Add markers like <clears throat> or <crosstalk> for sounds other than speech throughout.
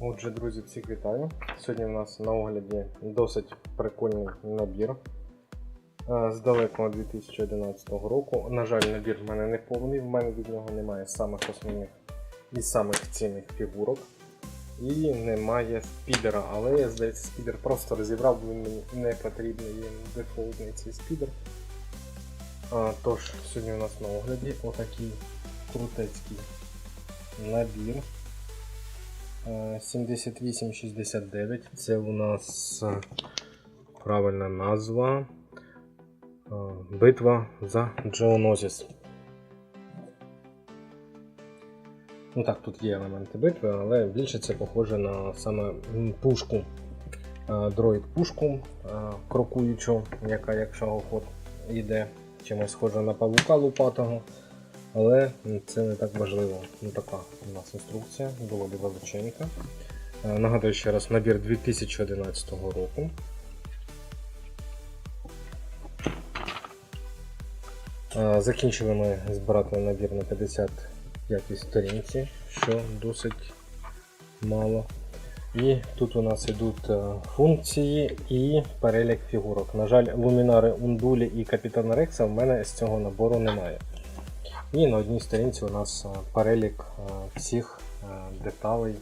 Отже, друзі, всіх вітаю. Сьогодні в нас на огляді досить прикольний набір е, з далекого 2011 року. На жаль, набір в мене не повний, в мене від нього немає самих основних і самих цінних фігурок. І немає спідера, але я здається, спідер просто розібрав, бо він мені не потрібний, він дефолтний цей спідер. А, тож, сьогодні у нас на огляді отакий крутецький набір. Е, 7869 це у нас е, правильна назва. е, Битва за Джеонозіс. Ну так, тут є елементи битви, але більше це похоже на саме пушку. е, Дроїд пушку е, крокуючу, яка як шагоход йде чимось схожа на павука лупатого. Але це не так важливо. Ну така у нас інструкція, доволі величенька. Е, Нагадую ще раз, набір 2011 року. Е, Закінчили ми збирати набір на 55 сторінці, що досить мало. І тут у нас йдуть е, функції і перелік фігурок. На жаль, лумінари Ундулі і Капітана Рекса в мене з цього набору немає. І на одній сторінці у нас е, перелік е, всіх е, деталей.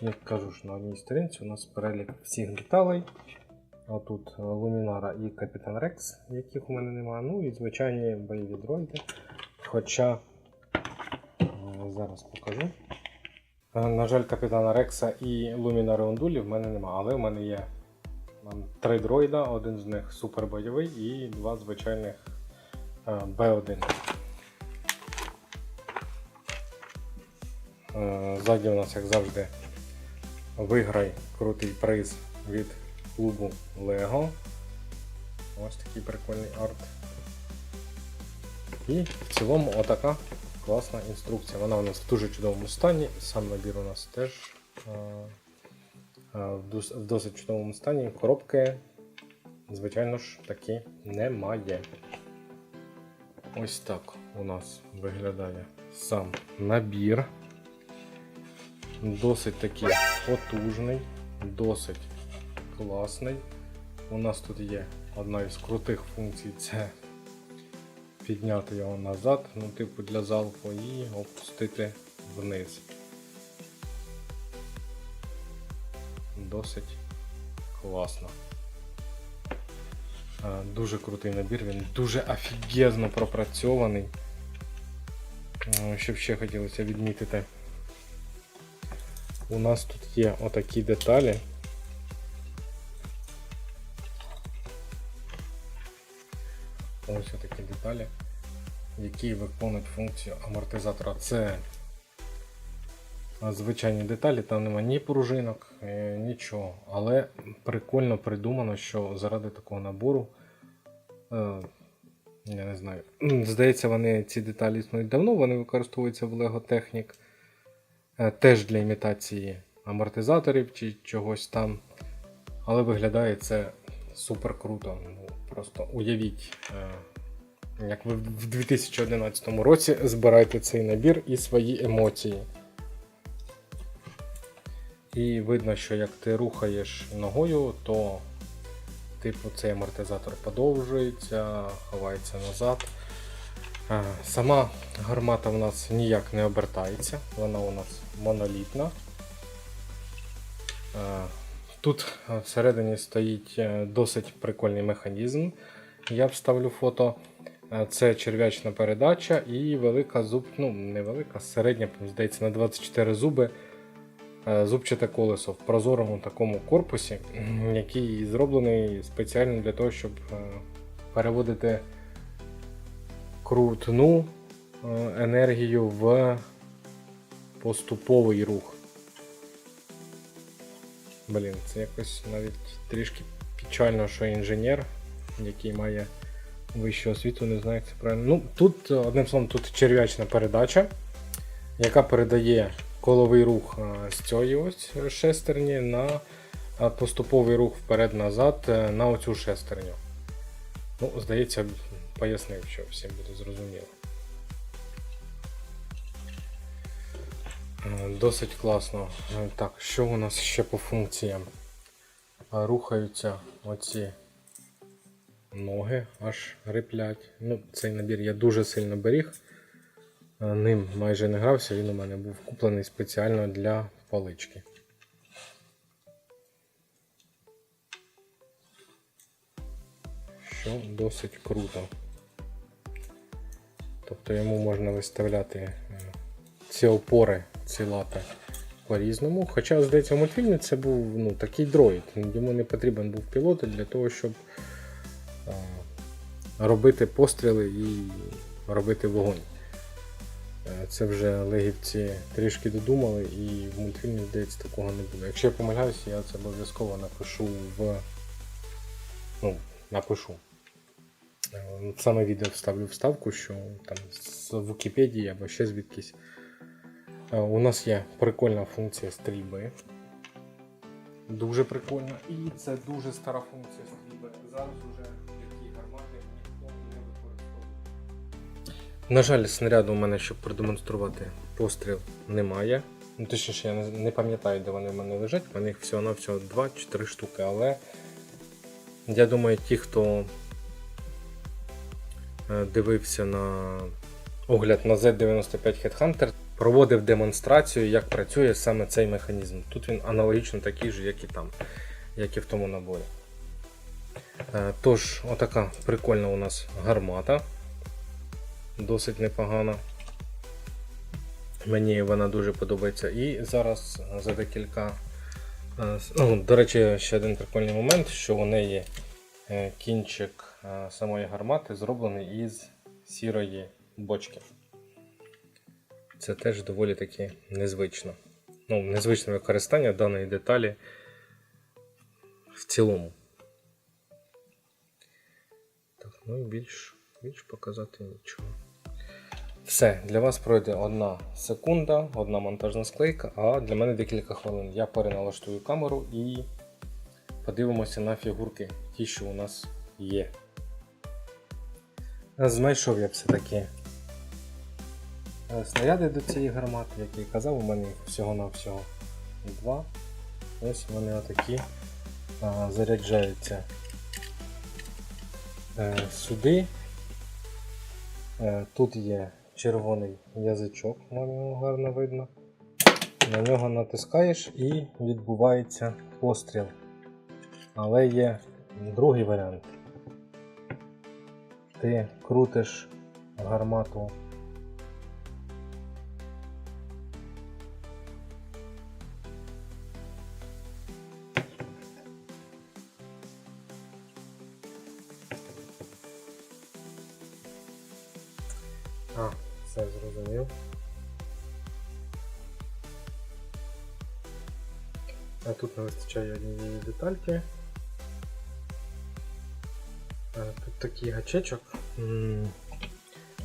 Як кажу ж, на одній сторінці у нас перелік всіх деталей. А тут е, Лумінара і Капітан Рекс, яких у мене немає. Ну і звичайні бойові дроїди. Хоча зараз покажу. На жаль, Капітана Рекса і Лумінари Ондулі в мене немає, але в мене є Там три дроїда, один з них супербойовий і два звичайних е, Б1. Е, Ззаді у нас, як завжди, виграй крутий приз від клубу Lego. Ось такий прикольний арт. І в цілому отака класна інструкція. Вона у нас в дуже чудовому стані. Сам набір у нас теж. В в досить чудовому стані. Коробки, звичайно ж, таки немає. Ось так у нас виглядає сам набір. Досить такий потужний, досить класний. У нас тут є одна із крутих функцій це підняти його назад, ну, типу для залпу, і опустити вниз. Досить класно. Е, Дуже крутий набір, він дуже офігезно пропрацьований. Е, Що б ще хотілося відмітити. У нас тут є отакі деталі. Ось отакі деталі, які виконують функцію амортизатора. Це звичайні деталі, там нема ні пружинок, е, нічого. Але прикольно придумано, що заради такого набору. е, Я не знаю. Здається, вони ці деталі існують давно, вони використовуються в Lego Technic. е, Теж для імітації амортизаторів чи чогось там. Але виглядає це супер круто. Ну, просто уявіть, як ви в 2011 році збираєте цей набір і свої емоції. І видно, що як ти рухаєш ногою, то типу цей амортизатор подовжується, ховається назад. Сама гармата в нас ніяк не обертається, вона у нас монолітна. Тут всередині стоїть е, досить прикольний механізм. Я вставлю фото. Це черв'ячна передача і велика зуб, ну не велика, середня, здається, на 24 зуби зубчате колесо в прозорому такому корпусі, який зроблений спеціально для того, щоб е, переводити крутну е, енергію в поступовий рух. Блін, це якось навіть трішки печально, що інженер, який має вищу освіту, не знаю, як це правильно. Ну, тут, е, одним словом, тут черв'ячна передача, яка передає коловий рух з цієї ось шестерні на поступовий рух вперед-назад е, на оцю шестерню. Ну, Здається, пояснив, що всім буде зрозуміло. Е, досить класно. Е, так, що у нас ще по функціям? Рухаються оці ноги, аж риплять. Ну, Цей набір я дуже сильно беріг. Е, Ним майже не грався, він у мене був куплений спеціально для палички. Що досить круто. Тобто йому можна виставляти е, ці опори, ці лапи по-різному. Хоча, здається, в мультфільмі це був ну, такий дроїд. Йому не потрібен був пілот для того, щоб а, робити постріли і робити вогонь. Це вже легівці трішки додумали, і в мультфільмі, здається, такого не було. Якщо я помиляюся, я це обов'язково напишу в. Ну, напишу. Е, Саме відео вставлю вставку, що там з Вікіпедії або ще звідкись. Е, У нас є прикольна функція стрільби. Дуже прикольна. І це дуже стара функція стрільби. Зараз уже На жаль, снаряду у мене, щоб продемонструвати постріл, немає. Ну, точніше, я не, пам'ятаю, де вони в мене лежать. У мене їх всього-навсього 2-4 штуки, але я думаю, ті, хто е, дивився на огляд на Z95 Headhunter, проводив демонстрацію, як працює саме цей механізм. Тут він аналогічно такий же, як і там, як і в тому наборі. Е, Тож, отака прикольна у нас гармата. Досить непогана. Мені вона дуже подобається. І зараз за декілька. е, Ну, до речі, ще один прикольний момент, що у неї е, кінчик е, самої гармати зроблений із сірої бочки. Це теж доволі таки незвично. Ну, незвичне використання даної деталі в цілому. Так, ну і більш, більш показати нічого. Все, для вас пройде одна секунда, одна монтажна склейка, а для мене декілька хвилин. Я переналаштую камеру і подивимося на фігурки, ті, що у нас є. Знайшов я все-таки е, снаряди до цієї гармати, як я казав, у мене всього-навсього два. Ось вони отакі а, заряджаються е, сюди. Е, Тут є червоний язичок, гарно видно. На нього натискаєш і відбувається постріл. Але є другий варіант. Ти крутиш гармату. А, все зрозумів. А тут не вистачає однієї детальки. А, Тут такий гачечок.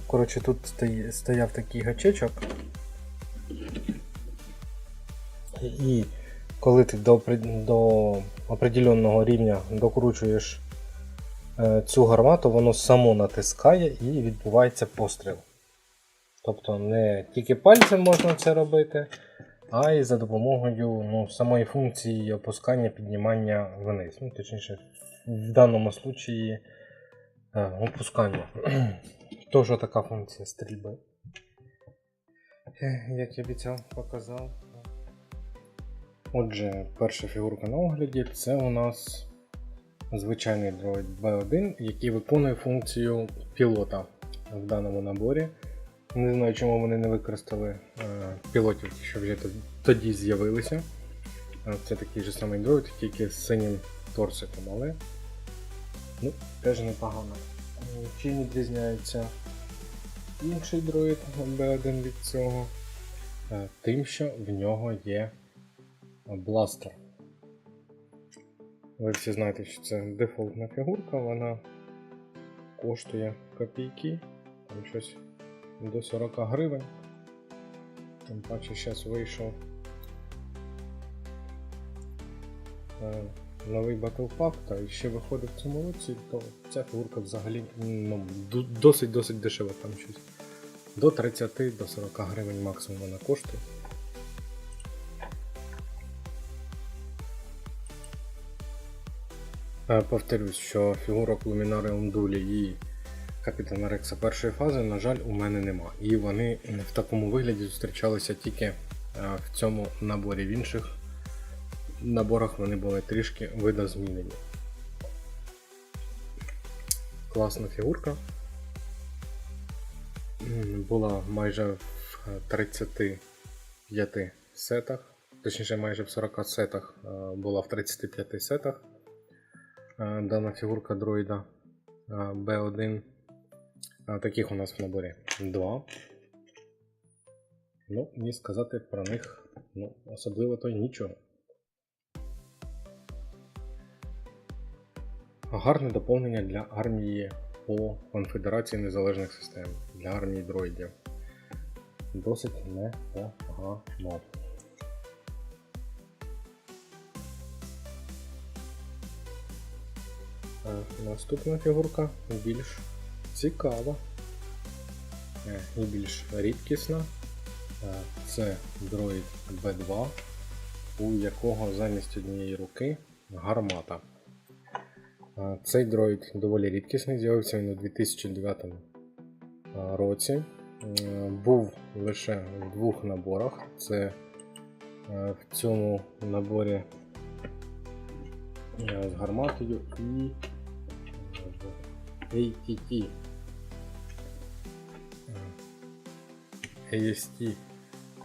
Коротше, тут стояв такий гачечок. І коли ти до, до определенного рівня докручуєш е, цю гармату, воно само натискає і відбувається постріл. Тобто не тільки пальцем можна це робити, а й за допомогою ну, самої функції опускання, піднімання вниз. Ну, точніше, в даному случаї е, опускання. <clears throat> Тож така функція стрільби. Як я обіцяв, показав. Отже, перша фігурка на огляді це у нас звичайний дроїд B1, який виконує функцію пілота в даному наборі. Не знаю, чому вони не використали е, пілотів, що вже тоді з'явилися. Е, Це такий же самий дроїд, тільки з синім торсиком, але ну, теж непогано. Е, Чим відрізняється інший дроїд B1 від цього? Тим, що в нього є бластер. Ви всі знаєте, що це дефолтна фігурка, вона коштує копійки, там щось до 40 гривень. Тим паче зараз вийшов е, новий Battle Pack, та ще виходить в цьому році, то ця фігурка взагалі ну, досить-досить дешева там щось. До 30-40 до 40 гривень максимум вона коштує. Е, повторюсь, що фігурок Luminarium Дулі і Капітана Рекса першої фази, на жаль, у мене нема. І вони в такому вигляді зустрічалися тільки е, в цьому наборі. В інших наборах вони були трішки видозмінені. Класна фігурка. Була майже в 35 сетах, точніше майже в 40 сетах е, була в 35 сетах. Е, Дана фігурка дроїда е, B1. Е, Таких у нас в наборі два. Ну, мені сказати про них ну, особливо то й нічого. Гарне доповнення для армії по Конфедерації Незалежних Систем, для армії дроїдів. Досить непогано. Е, Наступна фігурка більш цікава е, і більш рідкісна. Е, Це дроїд B2, у якого замість однієї руки гармата. Е, Цей дроїд доволі рідкісний, з'явився він у 2009 році. Був лише в двох наборах. Це в цьому наборі з гарматою і ATT. AST.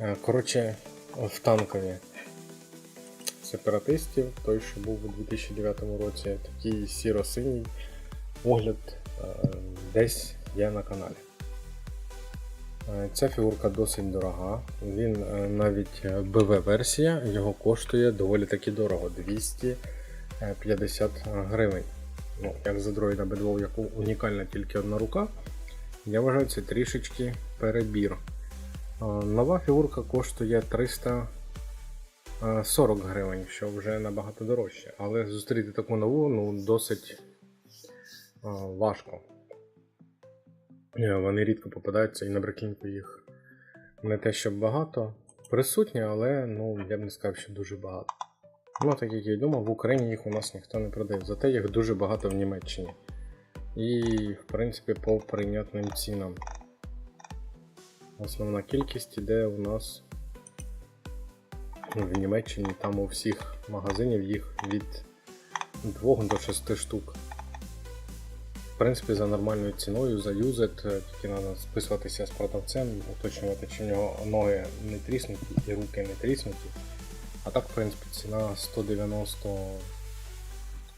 Е, Коротше, в танкові сепаратистів, той, що був у 2009 році, такий сіро-синій огляд е, десь є на каналі. Е, Ця фігурка досить дорога. Він навіть БВ-версія, його коштує доволі таки дорого 250 гривень. Ну, як за дроїда B2, у якого унікальна тільки одна рука, я вважаю це трішечки перебір. Е, Нова фігурка коштує 340 гривень, що вже набагато дорожче. Але зустріти таку нову ну, досить е, важко. Е, Вони рідко попадаються і на брекінку їх не те, щоб багато. Присутні, але ну, я б не сказав, що дуже багато. Ну, так як я й думав, в Україні їх у нас ніхто не продає, зате їх дуже багато в Німеччині. І, в принципі, по прийнятним цінам. Основна кількість іде у нас в Німеччині, там у всіх магазинів їх від 2 до 6 штук. В принципі, за нормальною ціною за юзет, е, тільки треба списуватися з продавцем, уточнювати, чи в нього ноги не тріснуті і руки не тріснуті. А так, в принципі, ціна 190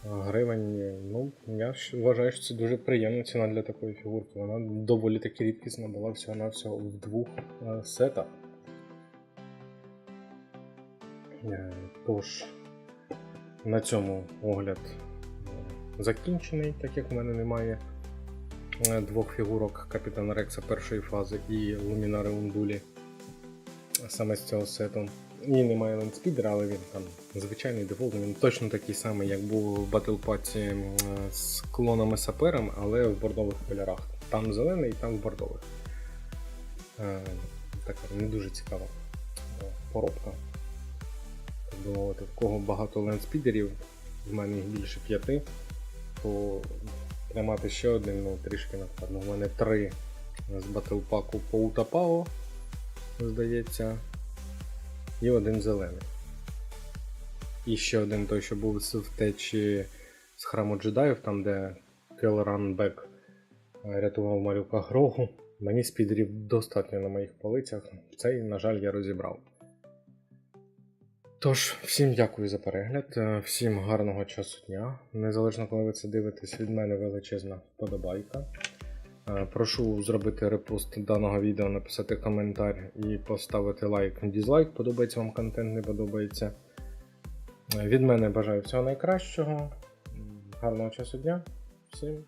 гривень. Ну, я вважаю, що це дуже приємна ціна для такої фігурки. Вона доволі таки рідкісна була всього-навсього в двох е, сетах. Е, Тож, на цьому огляд е, закінчений, так як в мене немає двох фігурок Капітана Рекса першої фази і Лумінари Ундулі саме з цього сету. І немає лендспідера, але він там звичайний дефолт, він точно такий самий, як був в Battle Pass з клонами сапером, але в бордових кольорах. Там зелений, там в бордових. Е, така не дуже цікава е, поробка. Так мовити, в кого багато лендспідерів, в мене їх більше п'яти, то тримати ще один, ну трішки накладно. У мене три з Battle Pack по Утапао, здається і один зелений. І ще один той, що був з втечі з храму джедаїв, там де Келран Бек рятував малюка Грогу. Мені спідерів достатньо на моїх полицях. Цей, на жаль, я розібрав. Тож, всім дякую за перегляд, е, всім гарного часу дня. Незалежно коли ви це дивитесь, від мене величезна вподобайка. Е, Прошу зробити репост даного відео, написати коментар і поставити лайк, дізлайк, подобається вам контент, не подобається. Е, Від мене бажаю всього найкращого. Гарного часу дня. Всім